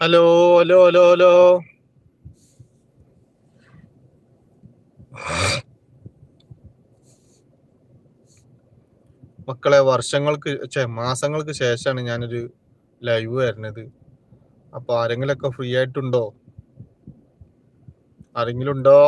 Hello hello hello hello മക്കളെ വർഷങ്ങൾക്ക് മാസങ്ങൾക്ക് ശേഷമാണ് ഞാനൊരു ലൈവ് വരുന്നത്. അപ്പൊ ആരെങ്കിലൊക്കെ ഫ്രീ ആയിട്ടുണ്ടോ? ആരെങ്കിലും ഉണ്ടോ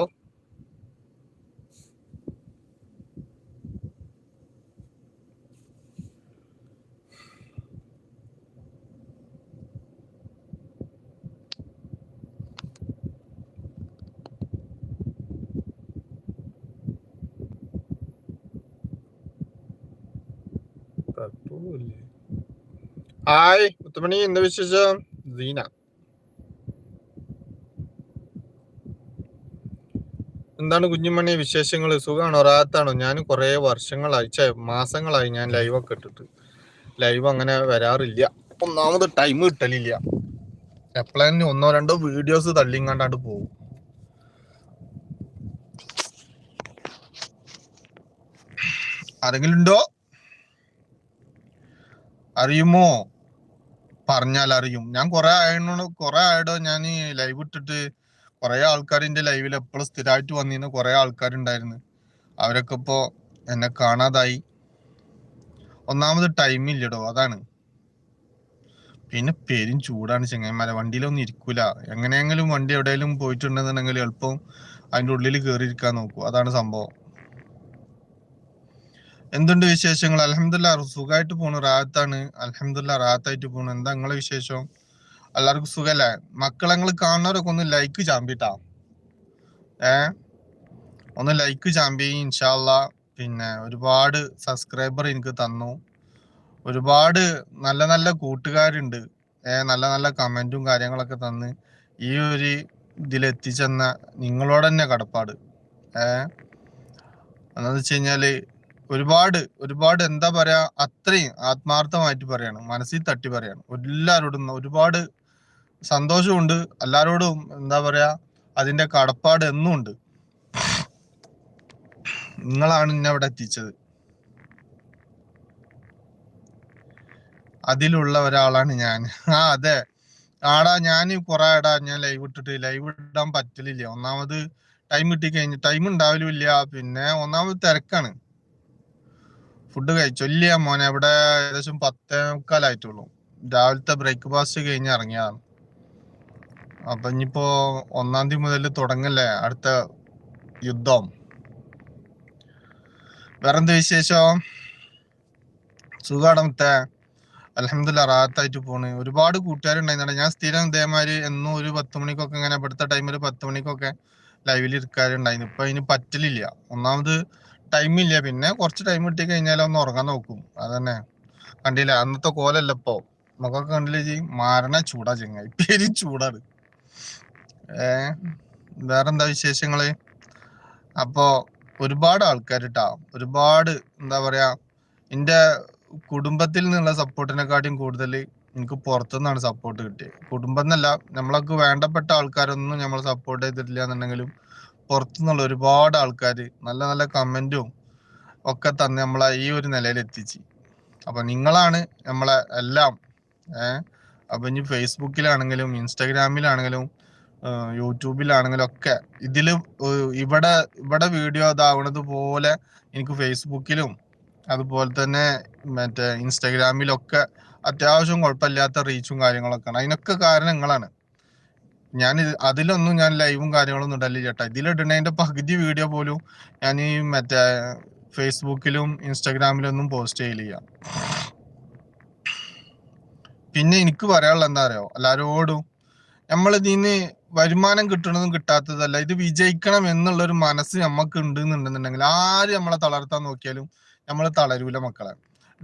ഹായ് മുത്തുമണി എന്താ വിശേഷം? സീന. എന്താണ് കുഞ്ഞുമണി വിശേഷങ്ങൾ സുഖമാണോ റാത്താണോ ഞാൻ കുറെ വർഷങ്ങളായി ചേ മാസങ്ങളായി ഞാൻ ലൈവൊക്കെ ഇട്ടിട്ട്. ലൈവ് അങ്ങനെ വരാറില്ല. ഒന്നാമത് ടൈം കിട്ടലില്ല. എപ്പോഴും ഒന്നോ രണ്ടോ വീഡിയോസ് തള്ളിങ്ങാണ്ടാണ്ട് പോകും ആരെങ്കിലും ഉണ്ടോ? അറിയുമോ? പറഞ്ഞാൽ അറിയും. ഞാൻ കുറെ ആയതിനോട് കുറെ ആയിടോ ഞാൻ ഈ ലൈവ് ഇട്ടിട്ട് കുറെ ആൾക്കാർ എന്റെ ലൈവിൽ എപ്പോഴും സ്ഥിരമായിട്ട് വന്നിരുന്ന കുറെ ആൾക്കാരുണ്ടായിരുന്നു. അവരൊക്കെ ഇപ്പോ എന്നെ കാണാതായി. ഒന്നാമത് ടൈം ഇല്ലടോ അതാണ്. പിന്നെ പേരും ചൂടാണ് ചെങ്ങന്മാരെ വണ്ടിയിലൊന്നും ഇരിക്കൂല. എങ്ങനെയെങ്കിലും വണ്ടി എവിടെയെങ്കിലും പോയിട്ടുണ്ടെന്നുണ്ടെങ്കിൽ എളുപ്പം അതിന്റെ ഉള്ളിൽ കയറിയിരിക്കാൻ നോക്കൂ. അതാണ് സംഭവം. എന്തുണ്ട് വിശേഷങ്ങൾ? അലഹമില്ല സുഖമായിട്ട് പോണു. റാത്താണ് അലഹമില്ല റാത്തായിട്ട് പോണു. എന്താ നിങ്ങളെ വിശേഷം? എല്ലാവർക്കും സുഖല്ലേ? മക്കളെ നിങ്ങൾ കാണുന്നവരൊക്കെ ഒന്ന് ലൈക്ക് ചാമ്പിട്ടാ. ഏ? ഒന്ന് ലൈക്ക് ചാമ്പി ഇൻഷാല്ല പിന്നെ ഒരുപാട് സബ്സ്ക്രൈബർ എനിക്ക് തന്നു. ഒരുപാട് നല്ല നല്ല കൂട്ടുകാരുണ്ട്. ഏ നല്ല നല്ല കമന്റും കാര്യങ്ങളൊക്കെ തന്ന് ഈ ഒരു ഇതിൽ എത്തിച്ചെന്ന നിങ്ങളോട് തന്നെ കടപ്പാട്. ഏ? എന്താന്ന് വെച്ച് കഴിഞ്ഞാൽ ഒരുപാട് ഒരുപാട് എന്താ പറയാ അത്രയും ആത്മാർത്ഥമായിട്ട് പറയാണ്. മനസ്സിൽ തട്ടി പറയാണ്. എല്ലാവരോടും ഒരുപാട് സന്തോഷമുണ്ട്. എല്ലാരോടും എന്താ പറയാ അതിന്റെ കടപ്പാട് എന്നും ഉണ്ട്. നിങ്ങളാണ് എന്നെ അവിടെ എത്തിച്ചത്. അതിലുള്ള ഒരാളാണ് ഞാൻ. ആ അതെ. ആടാ ഞാൻ കുറെ ആടാ ഞാൻ ലൈവ് ഇട്ടിട്ട് ലൈവ് ഇടാൻ പറ്റലില്ല. ഒന്നാമത് ടൈം കിട്ടി കഴിഞ്ഞ് ടൈം ഉണ്ടാവലില്ല പിന്നെ ഒന്നാമത് തിരക്കാണ്. ഫുഡ് കഴിച്ചു ഇല്ല മോനെ ഇവിടെ ഏകദേശം പത്തേ മുക്കാലായിട്ടുള്ളൂ. രാവിലത്തെ ബ്രേക്ക്ഫാസ്റ്റ് കഴിഞ്ഞ് ഇറങ്ങിയതാണ്. അപ്പൊ ഇനിയിപ്പോ ഒന്നാം തീയതി മുതൽ തുടങ്ങല്ലേ അടുത്ത യുദ്ധം? വേറെന്ത് വിശേഷം? സുഖാണ് മുത്തേ? അലഹമില്ല റാത്തായിട്ട് പോണ്. ഒരുപാട് കൂട്ടുകാരുണ്ടായിരുന്നു ഞാൻ സ്ഥിരം ഇതേമാതിരി എന്നും ഒരു പത്ത് മണിക്കൊക്കെ ഇങ്ങനെ ഇവിടുത്തെ ടൈമിൽ പത്ത് മണിക്കൊക്കെ ലൈവിൽ ഇരിക്കാറുണ്ടായിരുന്നു. ഇപ്പൊ അതിന് പറ്റലില്ല. ഒന്നാമത് ടൈം ഇല്ല. പിന്നെ കുറച്ച് ടൈം കിട്ടി കഴിഞ്ഞാൽ ഒന്ന് ഉറങ്ങാൻ നോക്കും. അതന്നെ. കണ്ടില്ല? അന്നത്തെ കോലല്ല ഇപ്പൊ. നമുക്കൊക്കെ കണ്ടില്ലേ ചെയ്യും മാരണ ചൂടാ ചെങ്ങായി. പേര് ചൂടാണ്. ഏ? വേറെന്താ വിശേഷങ്ങൾ? അപ്പോ ഒരുപാട് ആൾക്കാർ ഇട്ടാ ഒരുപാട് എന്താ പറയാ എന്റെ കുടുംബത്തിൽ നിന്നുള്ള സപ്പോർട്ടിനെക്കാട്ടിയും കൂടുതൽ എനിക്ക് പുറത്തുനിന്നാണ് സപ്പോർട്ട് കിട്ടിയത് കുടുംബം എന്നല്ല നമ്മളൊക്കെ വേണ്ടപ്പെട്ട ആൾക്കാരൊന്നും നമ്മളെ സപ്പോർട്ട് ചെയ്തിട്ടില്ല എന്നുണ്ടെങ്കിലും പുറത്തുനിന്നുള്ള ഒരുപാട് ആൾക്കാർ നല്ല നല്ല കമന്റും ഒക്കെ തന്ന് നമ്മളെ ഈ ഒരു നിലയിൽ എത്തിച്ച്. അപ്പൊ നിങ്ങളാണ് നമ്മളെ എല്ലാം ഏഹ് അപ്പൊ ഇനി ഫേസ്ബുക്കിലാണെങ്കിലും ഇൻസ്റ്റാഗ്രാമിലാണെങ്കിലും യൂട്യൂബിലാണെങ്കിലും ഒക്കെ ഇതിൽ ഇവിടെ ഇവിടെ വീഡിയോ ഇതാവണത് പോലെ എനിക്ക് ഫേസ്ബുക്കിലും അതുപോലെ തന്നെ മറ്റേ ഇൻസ്റ്റാഗ്രാമിലൊക്കെ അത്യാവശ്യം കുഴപ്പമില്ലാത്ത റീച്ചും കാര്യങ്ങളൊക്കെയാണ്. അതിനൊക്കെ കാരണം നിങ്ങളാണ്. ഞാൻ അതിലൊന്നും ഞാൻ ലൈവും കാര്യങ്ങളൊന്നും ഇടലില്ല ചേട്ടാ ഇതിലിടുന്നതിന്റെ പകുതി വീഡിയോ പോലും ഞാൻ ഈ മറ്റേ ഫേസ്ബുക്കിലും ഇൻസ്റ്റാഗ്രാമിലും ഒന്നും പോസ്റ്റ് ചെയ്യില്ല പിന്നെ എനിക്ക് പറയാനുള്ള എന്താ അറിയോ? എല്ലാരോടും നമ്മൾ ഇതിന് വരുമാനം കിട്ടണതും കിട്ടാത്തതല്ല. ഇത് വിജയിക്കണം എന്നുള്ള ഒരു മനസ്സ് നമുക്ക് ഉണ്ട് എന്നുണ്ടെന്നുണ്ടെങ്കിൽ ആര് നമ്മളെ തളർത്താൻ നോക്കിയാലും നമ്മൾ തളരൂല മക്കളെ.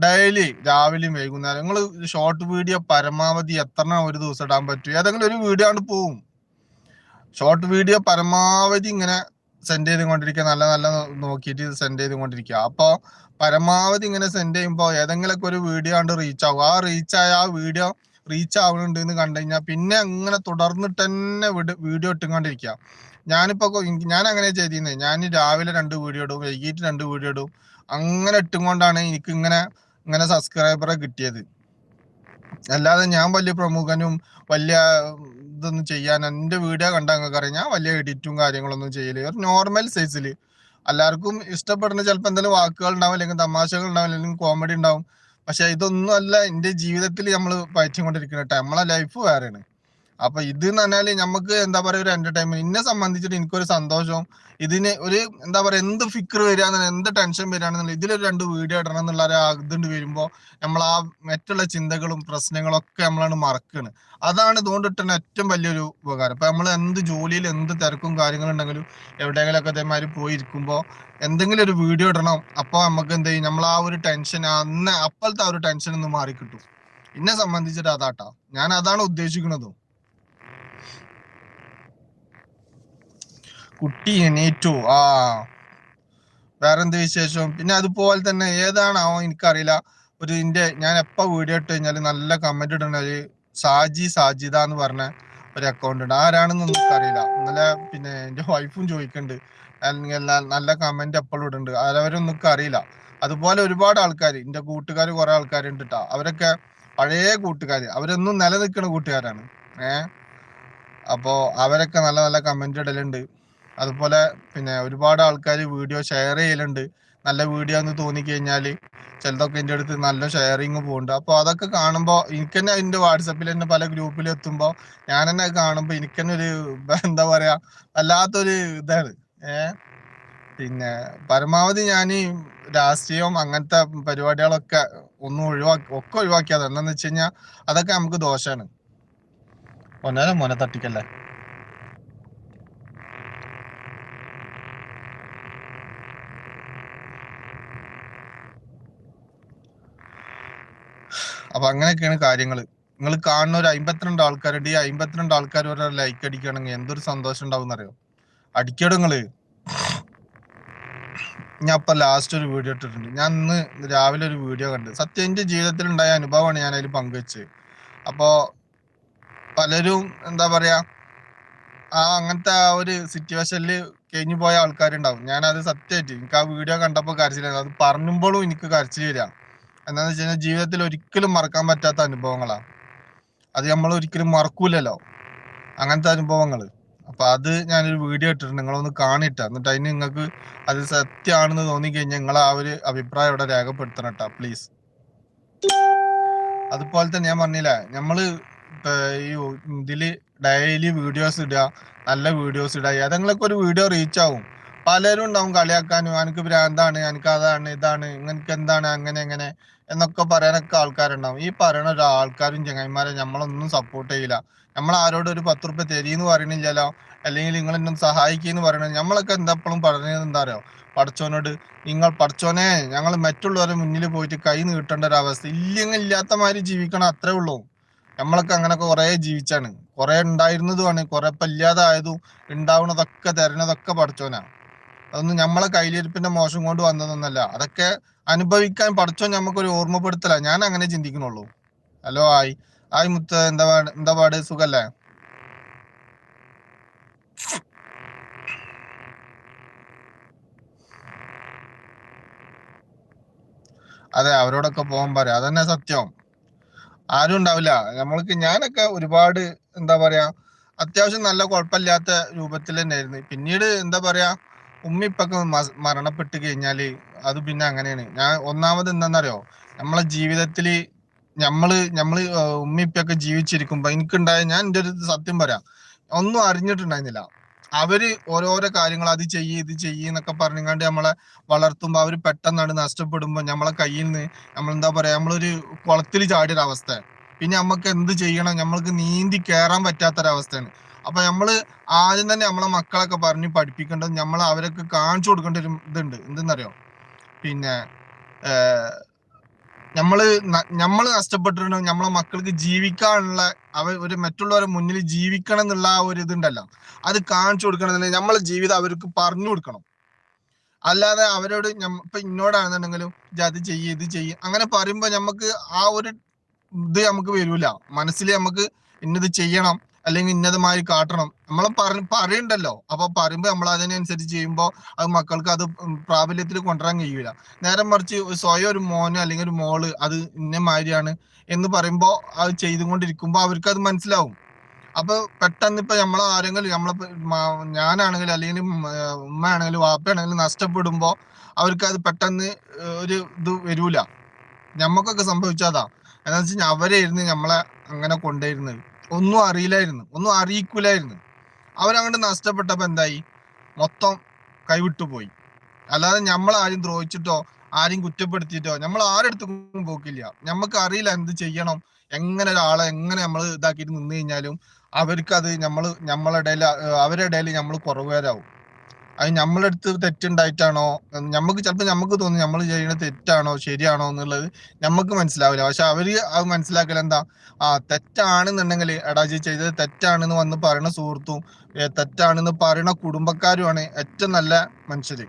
ഡെയിലി രാവിലെയും വൈകുന്നേരം. നിങ്ങൾ ഷോർട്ട് വീഡിയോ പരമാവധി എത്ര ഒരു ദിവസം ഇടാൻ പറ്റും? ഏതെങ്കിലും ഒരു വീഡിയോ ആണ് പോവും. ഷോർട്ട് വീഡിയോ പരമാവധി ഇങ്ങനെ സെൻഡ് ചെയ്തുകൊണ്ടിരിക്കുക. നല്ല നല്ല നോക്കിയിട്ട് സെൻഡ് ചെയ്തുകൊണ്ടിരിക്കുക. അപ്പോൾ പരമാവധി ഇങ്ങനെ സെൻഡ് ചെയ്യുമ്പോൾ ഏതെങ്കിലുമൊക്കെ ഒരു വീഡിയോ ആണ് റീച്ച് ആവുക ആ റീച്ച് ആയ ആ വീഡിയോ റീച്ച് ആവുന്നുണ്ട് എന്ന് കണ്ടു കഴിഞ്ഞാൽ പിന്നെ അങ്ങനെ തുടർന്നിട്ട് തന്നെ വീഡിയോ ഇട്ടുകൊണ്ടിരിക്കുക. ഞാനിപ്പോ ഞാൻ അങ്ങനെ ചെയ്തിരുന്നത് ഞാൻ രാവിലെ രണ്ട് വീഡിയോ ഇടും വൈകിട്ട് രണ്ട് വീഡിയോ ഇടും അങ്ങനെ ഇട്ടും കൊണ്ടാണ് എനിക്ക് ഇങ്ങനെ ഇങ്ങനെ സബ്സ്ക്രൈബറെ കിട്ടിയത്. അല്ലാതെ ഞാൻ വലിയ പ്രമുഖനും വലിയ ഇതൊന്നും ചെയ്യാൻ എന്റെ വീഡിയോ കണ്ട നിങ്ങൾക്ക് അറിയാം ഞാൻ വലിയ എഡിറ്റും കാര്യങ്ങളൊന്നും ചെയ്യൽ. ഒരു നോർമൽ സൈസിൽ എല്ലാവർക്കും ഇഷ്ടപ്പെടുന്ന ചിലപ്പോൾ എന്തെങ്കിലും വാക്കുകൾ ഉണ്ടാവും അല്ലെങ്കിൽ തമാശകൾ ഉണ്ടാവും അല്ലെങ്കിൽ കോമഡി ഉണ്ടാവും. പക്ഷെ ഇതൊന്നും അല്ല. എന്റെ ജീവിതത്തിൽ നമ്മൾ പയറ്റിക്കൊണ്ടിരിക്കുന്ന നമ്മളെ ലൈഫ് വേറെയാണ്. അപ്പൊ ഇത് എന്ന് പറഞ്ഞാൽ നമുക്ക് എന്താ പറയാ ഒരു എന്റർടൈൻമെന്റ് എന്നെ സംബന്ധിച്ചിട്ട് എനിക്കൊരു സന്തോഷം. ഇതിന് ഒരു എന്താ പറയാ എന്ത് ഫിക്കർ വരികയാണെന്ന് എന്ത് ടെൻഷൻ വരികയാണെന്നുള്ള ഇതിലൊരു രണ്ട് വീഡിയോ ഇടണം എന്നുള്ള ഒരു ഇതുണ്ട് വരുമ്പോ നമ്മൾ ആ മറ്റുള്ള ചിന്തകളും പ്രശ്നങ്ങളും ഒക്കെ നമ്മളാണ് മറക്കുകയാണ് അതാണ് ഇതുകൊണ്ട് കിട്ടുന്ന ഏറ്റവും വലിയൊരു ഉപകാരം. ഇപ്പൊ നമ്മൾ എന്ത് ജോലിയിൽ എന്ത് തിരക്കും കാര്യങ്ങളും ഉണ്ടെങ്കിലും എവിടെയെങ്കിലുമൊക്കെ അതേമാതിരി പോയിരിക്കുമ്പോൾ എന്തെങ്കിലും ഒരു വീഡിയോ ഇടണം അപ്പൊ നമുക്ക് എന്ത് ചെയ്യും? നമ്മൾ ആ ഒരു ടെൻഷൻ അന്ന് അപ്പോഴത്തെ ആ ഒരു ടെൻഷൻ ഒന്ന് മാറി കിട്ടും എന്നെ സംബന്ധിച്ചിട്ട് അതാട്ടാ. ഞാൻ അതാണ് ഉദ്ദേശിക്കുന്നതും കുട്ടി എണീറ്റു. ആ. വേറെന്ത് വിശേഷം? പിന്നെ അതുപോലെ തന്നെ ഏതാണാവോ എനിക്കറിയില്ല. ഒരു ഇന്റെ ഞാൻ എപ്പോ വീഡിയോ ഇട്ട് കഴിഞ്ഞാൽ നല്ല കമന്റ് ഇടുന്ന ഒരു സാജി സാജിദ എന്ന് പറഞ്ഞ ഒരു അക്കൗണ്ട് ഉണ്ട്. ആരാണെന്നൊന്നും എനിക്കറിയില്ല. ഇന്നലെ പിന്നെ എന്റെ വൈഫും ചോദിക്കുന്നുണ്ട് നല്ല കമന്റ് എപ്പോഴും ഇടുന്നുണ്ട് എനിക്ക് അറിയില്ല അതുപോലെ ഒരുപാട് ആൾക്കാർ എന്റെ കൂട്ടുകാർ കുറെ ആൾക്കാരുണ്ട് കേട്ടോ അവരൊക്കെ പഴയ കൂട്ടുകാർ അവരൊന്നും നിലനിൽക്കുന്ന കൂട്ടുകാരാണ്. ഏഹ് അപ്പോ അവരൊക്കെ നല്ല നല്ല കമന്റ് ഇടലുണ്ട്. അതുപോലെ പിന്നെ ഒരുപാട് ആൾക്കാർ വീഡിയോ ഷെയർ ചെയ്യലുണ്ട്. നല്ല വീഡിയോ എന്ന് തോന്നിക്കഴിഞ്ഞാൽ ചിലതൊക്കെ എന്റെ അടുത്ത് നല്ല ഷെയറിങ് പോകുന്നുണ്ട് അപ്പോൾ അതൊക്കെ കാണുമ്പോൾ എനിക്ക് തന്നെ എന്റെ വാട്സപ്പിൽ തന്നെ പല ഗ്രൂപ്പിൽ എത്തുമ്പോൾ ഞാൻ തന്നെ കാണുമ്പോൾ എനിക്ക് തന്നെ ഒരു എന്താ പറയുക വല്ലാത്തൊരു ഇതാണ്. ഏഹ് പിന്നെ പരമാവധി ഞാൻ രാഷ്ട്രീയം അങ്ങനത്തെ പരിപാടികളൊക്കെ ഒന്നും ഒഴിവാക്കി ഒക്കെ ഒഴിവാക്കിയത് എന്താണെന്ന് വെച്ച് കഴിഞ്ഞാൽ അതൊക്കെ നമുക്ക് ദോഷമാണ് ഒന്നര മോനെ തട്ടിക്കല്ലേ? അപ്പൊ അങ്ങനെയൊക്കെയാണ് കാര്യങ്ങൾ നിങ്ങൾ കാണുന്ന ഒരു അമ്പത്തിരണ്ട് ആൾക്കാരുണ്ട്. ഈ അമ്പത്തിരണ്ട് ആൾക്കാർ വരെ ലൈക്ക് അടിക്കുകയാണെങ്കിൽ എന്തൊരു സന്തോഷം ഉണ്ടാവും അറിയോ അടിക്കടോ നിങ്ങൾ. ഞാൻ ഇപ്പൊ ലാസ്റ്റ് ഒരു വീഡിയോ ഇട്ടിട്ടുണ്ട്. ഞാൻ ഇന്ന് രാവിലെ ഒരു വീഡിയോ കണ്ട്. സത്യം എന്റെ ജീവിതത്തിൽ ഉണ്ടായ അനുഭവമാണ് ഞാൻ അതിൽ പങ്കുവെച്ചത്. അപ്പോ പലരും എന്താ പറയാ ആ അങ്ങനത്തെ ആ ഒരു സിറ്റുവേഷനിൽ കഴിഞ്ഞു പോയ ആൾക്കാരുണ്ടാവും. ഞാൻ അത് സത്യമായിട്ട് എനിക്ക് ആ വീഡിയോ കണ്ടപ്പോൾ കരച്ചിലായിരുന്നു അത് പറഞ്ഞുമ്പോഴും എനിക്ക് കരച്ചിൽ വരിക. എന്താന്ന് വെച്ച് കഴിഞ്ഞാൽ ജീവിതത്തിൽ ഒരിക്കലും മറക്കാൻ പറ്റാത്ത അനുഭവങ്ങളാണ്. അത് നമ്മൾ ഒരിക്കലും മറക്കൂലല്ലോ. അങ്ങനത്തെ അനുഭവങ്ങൾ അപ്പൊ അത് ഞാനൊരു വീഡിയോ ഇട്ടിട്ടുണ്ട്. നിങ്ങളൊന്ന് കാണിട്ട. എന്നിട്ട് അതിന് നിങ്ങൾക്ക് അത് സത്യമാണെന്ന് തോന്നിക്കഴിഞ്ഞാൽ നിങ്ങൾ ആ ഒരു അഭിപ്രായം ഇവിടെ രേഖപ്പെടുത്തണം കേട്ടോ പ്ലീസ് അതുപോലെ തന്നെ ഞാൻ പറഞ്ഞില്ല നമ്മൾ ഈ ഇതിൽ ഡെയിലി വീഡിയോസ് ഇടുക നല്ല വീഡിയോസ് ഇടുക ഏതെങ്കിലുമൊക്കെ ഒരു വീഡിയോ റീച്ച് ആവും. പലരും ഉണ്ടാവും കളിയാക്കാനും എനിക്ക് ഭ്രാന്താണ് എനിക്ക് അതാണ് ഇതാണ് ഇങ്ങനക്ക് എന്താണ് അങ്ങനെ എങ്ങനെ എന്നൊക്കെ പറയാനൊക്കെ ആൾക്കാരുണ്ടാവും. ഈ പറയണ ഒരു ആൾക്കാരും ചങ്ങായിമാരെ നമ്മളൊന്നും സപ്പോർട്ട് ചെയ്യില്ല. നമ്മൾ ആരോടും ഒരു പത്ത് റുപ്യ തരീന്ന് പറയണില്ലല്ലോ. അല്ലെങ്കിൽ നിങ്ങൾ എന്നും സഹായിക്കുന്നു പറയണത് നമ്മളൊക്കെ എന്താപ്പോഴും പറഞ്ഞത് എന്താ അറിയോ? പഠിച്ചോനോട് നിങ്ങൾ പഠിച്ചോനെ ഞങ്ങൾ മറ്റുള്ളവരെ മുന്നിൽ പോയിട്ട് കൈ നീട്ടേണ്ട ഒരു അവസ്ഥ ഇല്ലെങ്കിൽ ഇല്ലാത്ത മാതിരി ജീവിക്കണം അത്രേ ഉള്ളൂ. നമ്മളൊക്കെ അങ്ങനൊക്കെ കുറെ ജീവിച്ചാണ്. കുറെ ഉണ്ടായിരുന്നതുമാണ് കുറെ ഇപ്പൊ ഇല്ലാതായതും ഉണ്ടാവുന്നതൊക്കെ തരണതൊക്കെ പഠിച്ചോനാ അതൊന്നും നമ്മളെ കയ്യിലിരിപ്പിന്റെ മോശം കൊണ്ട് വന്നതൊന്നല്ല. അതൊക്കെ അനുഭവിക്കാൻ പഠിച്ചോ നമുക്കൊരു ഓർമ്മപ്പെടുത്തല. ഞാൻ അങ്ങനെ ചിന്തിക്കണുള്ളൂ. ഹലോ ആയി ആയി മുത്ത് എന്താ പാട് എന്താ പാട്? സുഖല്ലേ? അതെ അവരോടൊക്കെ പോകാൻ പറയാം. അതന്നെ സത്യം. ആരും ഉണ്ടാവില്ല. നമ്മൾക്ക് ഞാനൊക്കെ ഒരുപാട് എന്താ പറയാ അത്യാവശ്യം നല്ല കുഴപ്പമില്ലാത്ത രൂപത്തിൽ തന്നെയായിരുന്നു പിന്നീട് എന്താ പറയാ ഉമ്മ ഇപ്പൊക്കെ മ- മരണപ്പെട്ട് കഴിഞ്ഞാൽ അത് പിന്നെ അങ്ങനെയാണ്. ഞാൻ ഒന്നാമത് എന്താണെന്നറിയോ നമ്മളെ ജീവിതത്തിൽ നമ്മൾ നമ്മൾ ഉമ്മിപ്പൊക്കെ ഉമ്മ ഇപ്പൊക്കെ ജീവിച്ചിരിക്കുമ്പോ എനിക്കുണ്ടായ ഞാൻ എന്റെ ഒരു സത്യം പറയാം. ഒന്നും അറിഞ്ഞിട്ടുണ്ടായിരുന്നില്ല. അവർ ഓരോരോ കാര്യങ്ങൾ അത് ചെയ്യ് ഇത് ചെയ്യ് എന്നൊക്കെ പറഞ്ഞുകൊണ്ട് നമ്മളെ വളർത്തുമ്പോ അവർ പെട്ടെന്നാണ് നഷ്ടപ്പെടുമ്പോ നമ്മളെ കയ്യിൽ നിന്ന് നമ്മൾ എന്താ പറയാ നമ്മളൊരു കുളത്തിൽ ചാടിയൊരവസ്ഥ. പിന്നെ നമുക്ക് എന്ത് ചെയ്യണം? നമ്മൾക്ക് നീന്തി കയറാൻ പറ്റാത്തൊരവസ്ഥയാണ്. അപ്പൊ നമ്മൾ ആദ്യം തന്നെ നമ്മളെ മക്കളൊക്കെ പറഞ്ഞ് പഠിപ്പിക്കേണ്ടത് നമ്മൾ അവരൊക്കെ കാണിച്ചു കൊടുക്കേണ്ട ഒരു ഇതുണ്ട്. എന്തെന്നറിയോ? പിന്നെ നമ്മൾ ന- നമ്മൾ നഷ്ടപ്പെട്ടിട്ടുണ്ട് നമ്മളെ മക്കൾക്ക് ജീവിക്കാനുള്ള അവ ഒരു മറ്റുള്ളവരെ മുന്നിൽ ജീവിക്കണം എന്നുള്ള ആ ഒരു ഇതുണ്ടല്ലോ. അത് കാണിച്ചു കൊടുക്കണമെന്നുണ്ടെങ്കിൽ നമ്മളെ ജീവിതം അവർക്ക് പറഞ്ഞു കൊടുക്കണം. അല്ലാതെ അവരോട് ഇപ്പൊ ഇന്നോടാണെന്നുണ്ടെങ്കിലും "ഇജ്ജ് അത് ചെയ്യ് ഇത് ചെയ്യ് അങ്ങനെ പറയുമ്പോ നമുക്ക് ആ ഒരു ഇത് നമുക്ക് വരൂല. മനസ്സിൽ നമുക്ക് ഇന്നത് ചെയ്യണം. അല്ലെങ്കിൽ ഇന്നതുമായി കാട്ടണം. നമ്മൾ പറ പറയണ്ടല്ലോ. അപ്പൊ പറയുമ്പോ നമ്മൾ അതിനനുസരിച്ച് ചെയ്യുമ്പോൾ അത് മക്കൾക്ക് അത് പ്രാബല്യത്തിൽ കൊണ്ടുവരാൻ കഴിയൂല. നേരെ മറിച്ച് സ്വയം ഒരു മോന് അല്ലെങ്കിൽ ഒരു മോൾ അത് ഇന്ന മാതിരിയാണ് എന്ന് പറയുമ്പോൾ അത് ചെയ്തുകൊണ്ടിരിക്കുമ്പോൾ അവർക്ക് അത് മനസ്സിലാവും. അപ്പൊ പെട്ടെന്ന് ഇപ്പൊ നമ്മളെ ആരെങ്കിലും നമ്മളെ ഞാനാണെങ്കിലും അല്ലെങ്കിൽ ഉമ്മ ആണെങ്കിലും വാപ്പയാണെങ്കിലും നഷ്ടപ്പെടുമ്പോ അവർക്ക് അത് പെട്ടെന്ന് ഒരു ഇത് വരൂല. ഞമ്മക്കൊക്കെ സംഭവിച്ചതാ. എന്താ വെച്ചാൽ അവരായിരുന്നു നമ്മളെ അങ്ങനെ കൊണ്ടുവരുന്നത്. ഒന്നും അറിയില്ലായിരുന്നു. ഒന്നും അറിയിക്കൂലായിരുന്നു. അവരങ്ങോട്ട് നഷ്ടപ്പെട്ടപ്പോൾ എന്തായി? മൊത്തം കൈവിട്ടു പോയി. അല്ലാതെ നമ്മൾ ആരും ദ്രോഹിച്ചിട്ടോ ആരും കുറ്റപ്പെടുത്തിയിട്ടോ നമ്മൾ ആരെടുത്തും പോക്കില്ല. നമുക്ക് അറിയില്ല എന്ത് ചെയ്യണം എങ്ങനെ ഒരാളെ എങ്ങനെ നമ്മൾ ഇതാക്കിയിട്ട് നിന്ന് കഴിഞ്ഞാലും അവർക്കത് നമ്മൾ നമ്മളിടയിൽ അവരുടെ ഇടയിൽ നമ്മൾ കുറവുകാരാവും അത് നമ്മളെടുത്ത് തെറ്റുണ്ടായിട്ടാണോ? നമുക്ക് ചിലപ്പോൾ നമുക്ക് തോന്നും നമ്മൾ ചെയ്യുന്ന തെറ്റാണോ ശരിയാണോ എന്നുള്ളത് നമുക്ക് മനസ്സിലാവില്ല. പക്ഷെ അവർ അത് മനസ്സിലാക്കൽ എന്താ? ആ തെറ്റാണെന്നുണ്ടെങ്കിൽ എടാജി ചെയ്തത് തെറ്റാണെന്ന് വന്ന് പറയുന്ന സുഹൃത്തും തെറ്റാണെന്ന് പറയുന്ന കുടുംബക്കാരുമാണ് ഏറ്റവും നല്ല മനുഷ്യര്.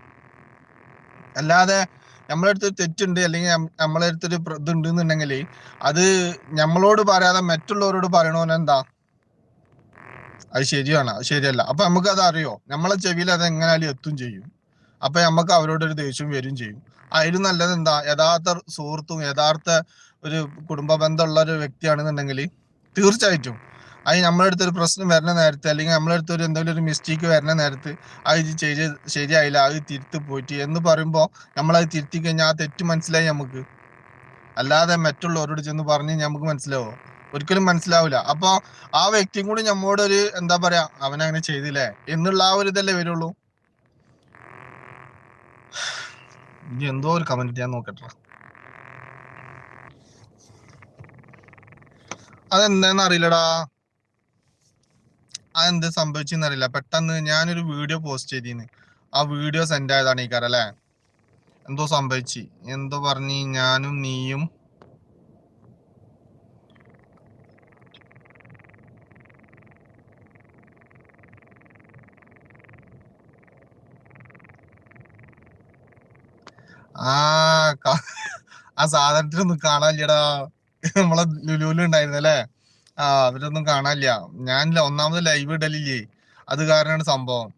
അല്ലാതെ നമ്മളെ അടുത്ത് തെറ്റുണ്ട് അല്ലെങ്കിൽ നമ്മളെ അടുത്തൊരു ഇതുണ്ട് എന്നുണ്ടെങ്കിൽ അത് നമ്മളോട് പറയാതെ മറ്റുള്ളവരോട് പറയണോന്ന് എന്താ? അത് ശരിയാണ് അത് ശരിയല്ല. അപ്പൊ നമുക്ക് അത് അറിയോ നമ്മളെ ചെവിയിൽ അത് എങ്ങനെയാലും എത്തും ചെയ്യും. അപ്പൊ നമുക്ക് അവരോടൊരു ദേഷ്യം വരും ചെയ്യും. അതിലും നല്ലത് എന്താ യഥാർത്ഥ സുഹൃത്തും യഥാർത്ഥ ഒരു കുടുംബ ബന്ധമുള്ള ഒരു വ്യക്തിയാണെന്നുണ്ടെങ്കിൽ തീർച്ചയായിട്ടും അത് നമ്മളെ അടുത്തൊരു പ്രശ്നം വരുന്ന നേരത്തെ അല്ലെങ്കിൽ നമ്മളെ അടുത്തൊരു എന്തെങ്കിലും ഒരു മിസ്റ്റേക്ക് വരുന്ന നേരത്ത് അത് ചെയ്ത് ശരിയായില്ല അത് തിരുത്തി പോയിട്ട് എന്ന് പറയുമ്പോൾ നമ്മളത് തിരുത്തി കഴിഞ്ഞാൽ ആ തെറ്റ് മനസ്സിലായി നമുക്ക്. അല്ലാതെ മറ്റുള്ളവരോട് ചെന്ന് പറഞ്ഞ് നമുക്ക് മനസ്സിലാവോ? ഒരിക്കലും മനസ്സിലാവില്ല അപ്പൊ ആ വ്യക്തിയും കൂടി നമ്മോട് ഒരു എന്താ പറയാ അവൻ അങ്ങനെ ചെയ്തില്ലേ? എന്നുള്ള ആ ഒരു ഇതല്ലേ വരുള്ളൂ. ഇനി എന്തോ ഒരു കമന്റ് ഞാൻ നോക്കട്ടെ. അതെന്താന്ന് അറിയില്ലടാ. അതെന്ത് സംഭവിച്ചെന്ന് അറിയില്ല. പെട്ടെന്ന് ഞാനൊരു വീഡിയോ പോസ്റ്റ് ചെയ്തിന്ന്. ആ വീഡിയോ സെൻഡ് ആയതാണ് ഈ കാര്യം അല്ലേ? എന്തോ സംഭവിച്ചു. എന്തോ പറഞ്ഞു ഞാനും നീയും ആ ആ സാധനത്തിനൊന്നും കാണാനില്ലടാ. നമ്മളെ ലുലുവിൽ ഉണ്ടായിരുന്നല്ലേ? ആ അവരൊന്നും കാണാനില്ല. ഞാൻ ഒന്നാമത് ലൈവ് ഇടലില്ലേ? അത് കാരണമാണ് സംഭവം.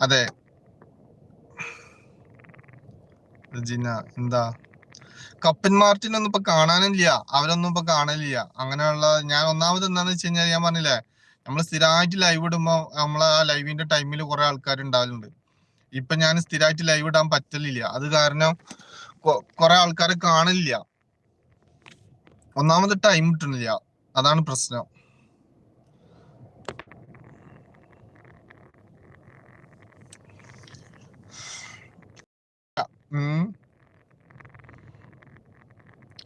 അതെ. ജിന എന്താ? കപ്പൻ മാർട്ടിനൊന്നും ഇപ്പൊ കാണാനില്ല. അവരൊന്നും ഇപ്പൊ കാണലില്ല. അങ്ങനെയുള്ള ഞാൻ ഒന്നാമത് എന്താന്ന് വെച്ച് കഴിഞ്ഞാൽ ഞാൻ പറഞ്ഞില്ലേ നമ്മൾ സ്ഥിരമായിട്ട് ലൈവ് ഇടുമ്പോ നമ്മളെ ആ ലൈവിന്റെ ടൈമിൽ കുറെ ആൾക്കാർ ഉണ്ടാവലുണ്ട് ഇപ്പൊ ഞാൻ സ്ഥിരമായിട്ട് ലൈവ് ഇടാൻ പറ്റലില്ല. അത് കാരണം കുറെ ആൾക്കാർ കാണില്ല ഒന്നാമത് ടൈം കിട്ടുന്നില്ല അതാണ് പ്രശ്നം.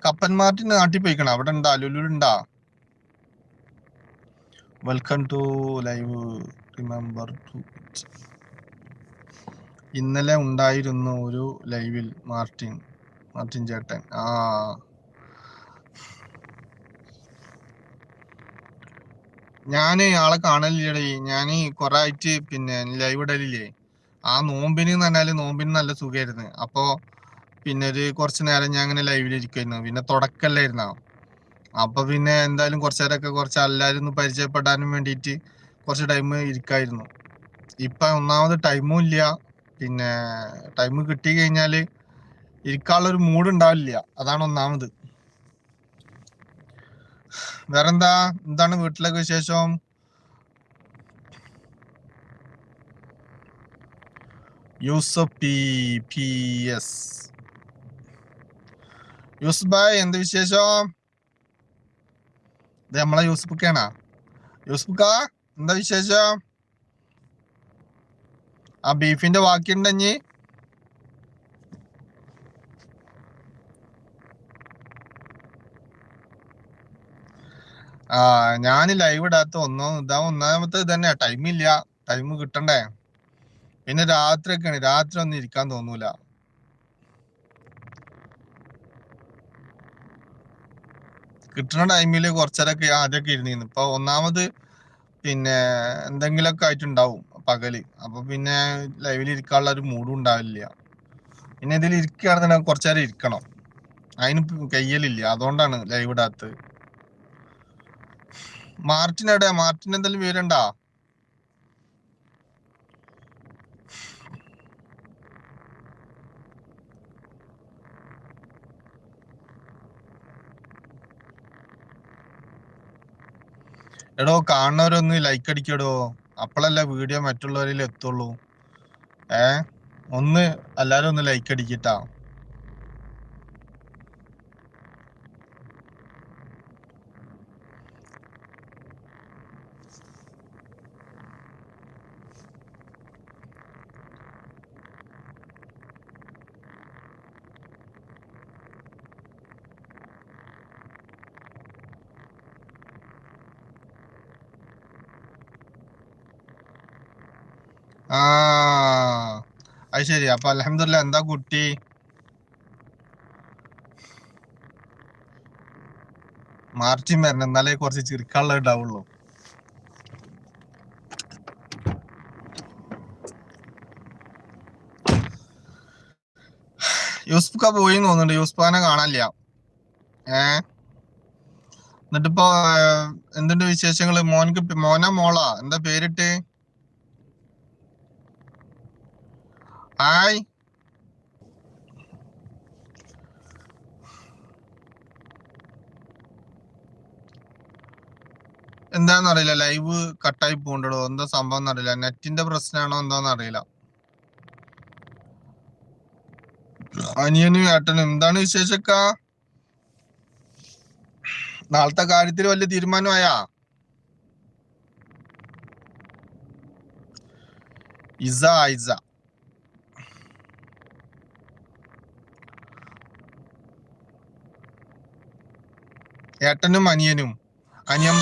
കപ്പൻ മാർട്ടിന് നാട്ടിൽ പോയിക്കണം? അവിടെ ഉണ്ടാ ലുലുണ്ടാ welcome to live remember to ഇന്നലെ ഉണ്ടായിരുന്നു ഒരു ലൈവിൽ മാർട്ടിൻ മാർട്ടിൻ ചേട്ടൻ. ആ. ഞാൻ ആളെ കാണലില്ലേ ഞാൻ കുറെ ആയിട്ട് പിന്നെ ലൈവ് ഇടലില്ലേ. ആ നോമ്പിന് എന്ന് പറഞ്ഞാൽ നോമ്പിന് നല്ല സുഖമായിരുന്നു അപ്പോ പിന്നെ ഒരു കുറച്ച് നേരം ഞാൻ അങ്ങനെ ലൈവിൽ ഇരിക്കുമായിരുന്നു പിന്നെ തുടക്കല്ലായിരുന്നോ? അപ്പൊ പിന്നെ എന്തായാലും കുറച്ചു നേരമൊക്കെ കുറച്ച് എല്ലാവരും പരിചയപ്പെടാനും വേണ്ടിയിട്ട് കുറച്ച് ടൈം ഇരിക്കായിരുന്നു. ഇപ്പൊ ഒന്നാമത് ടൈമും ഇല്ല. പിന്നെ ടൈം കിട്ടി കഴിഞ്ഞാൽ ഇരിക്കാനുള്ള ഒരു മൂഡ് ഉണ്ടാവില്ല. അതാണ് ഒന്നാമത്. വേറെന്താ? എന്താണ് വീട്ടിലൊക്കെ വിശേഷം? യൂസഫ് പി ബായ് എന്ത് വിശേഷം? ഇത് നമ്മളെ യൂസ്ബുക്കാണാ യൂസ്ബുക്ക എന്താ വിശേഷം? ആ ബീഫിന്റെ ബാക്കി ഉണ്ടെങ്കി ആ ഞാൻ ലൈവ് ഇടാത്ത ഒന്നോ ഇതാ ഒന്നാമത്തെ തന്നെ. ടൈമില്ല. ടൈം കിട്ടണ്ടേ. പിന്നെ രാത്രി ഒക്കെയാണ് രാത്രി ഒന്നും ഇരിക്കാൻ തോന്നൂല. കിട്ടുന്ന ടൈമിൽ കുറച്ചേരൊക്കെ ആദ്യമൊക്കെ ഇരുന്നിരുന്നു. ഇപ്പൊ ഒന്നാമത് പിന്നെ എന്തെങ്കിലുമൊക്കെ ആയിട്ടുണ്ടാവും പകൽ. അപ്പൊ പിന്നെ ലൈവിൽ ഇരിക്കാനുള്ള ഒരു മൂഡും ഉണ്ടാവില്ല. പിന്നെ ഇതിൽ ഇരിക്കുകയാണെന്നുണ്ടെങ്കിൽ കുറച്ചേരം ഇരിക്കണം. അതിന് കയ്യലില്ല. അതുകൊണ്ടാണ് ലൈവ് ഇടാത്തത്. എവിടെയാ? മാർട്ടിൻ എന്തെങ്കിലും വിവരണ്ടാ എടോ കാണുന്നവരൊന്ന് ലൈക്ക് അടിക്കടോ. അപ്പോഴല്ല വീഡിയോ മറ്റുള്ളവരിൽ എത്തുള്ളൂ. ഏ? ഒന്ന് എല്ലാരും ഒന്ന് ലൈക്ക് അടിക്കട്ടാ ആ അത് ശരി. അപ്പൊ അലഹമില്ല എന്താ കുട്ടി? മാർച്ചും വരണം. എന്നാലേ കുറച്ച് ചിരിക്കാനുള്ള ഉണ്ടാവുള്ളൂ. യൂസ്ഫുക്ക പോയി തോന്നുന്നുണ്ട്. യൂസ്ഫാനെ കാണാനില്ല. ഏ? എന്നിട്ടിപ്പോ എന്തുണ്ട് വിശേഷങ്ങൾ? മോനക്ക് മോന മോള മോളാ? എന്താ പേരിട്ട്? ഹായ് എന്താന്ന് അറിയില്ല ലൈവ് കട്ടായി പോകണ്ടോ എന്താ സംഭവം എന്നറിയില്ല നെറ്റിന്റെ പ്രശ്നമാണോ എന്താന്ന് അറിയില്ല. അനിയനും ഏട്ടനും എന്താണ് വിശേഷക്ക? നാളത്തെ കാര്യത്തിൽ വലിയ തീരുമാനമായാ? ഇസ ഇസ. ഏട്ടനും അനിയനും. അനിയൻ?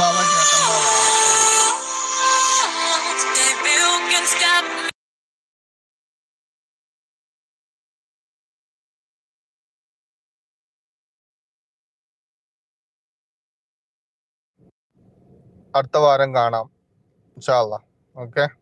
അടുത്ത വാരം കാണാം. ഇൻഷാ ഓക്കേ ഓക്കെ?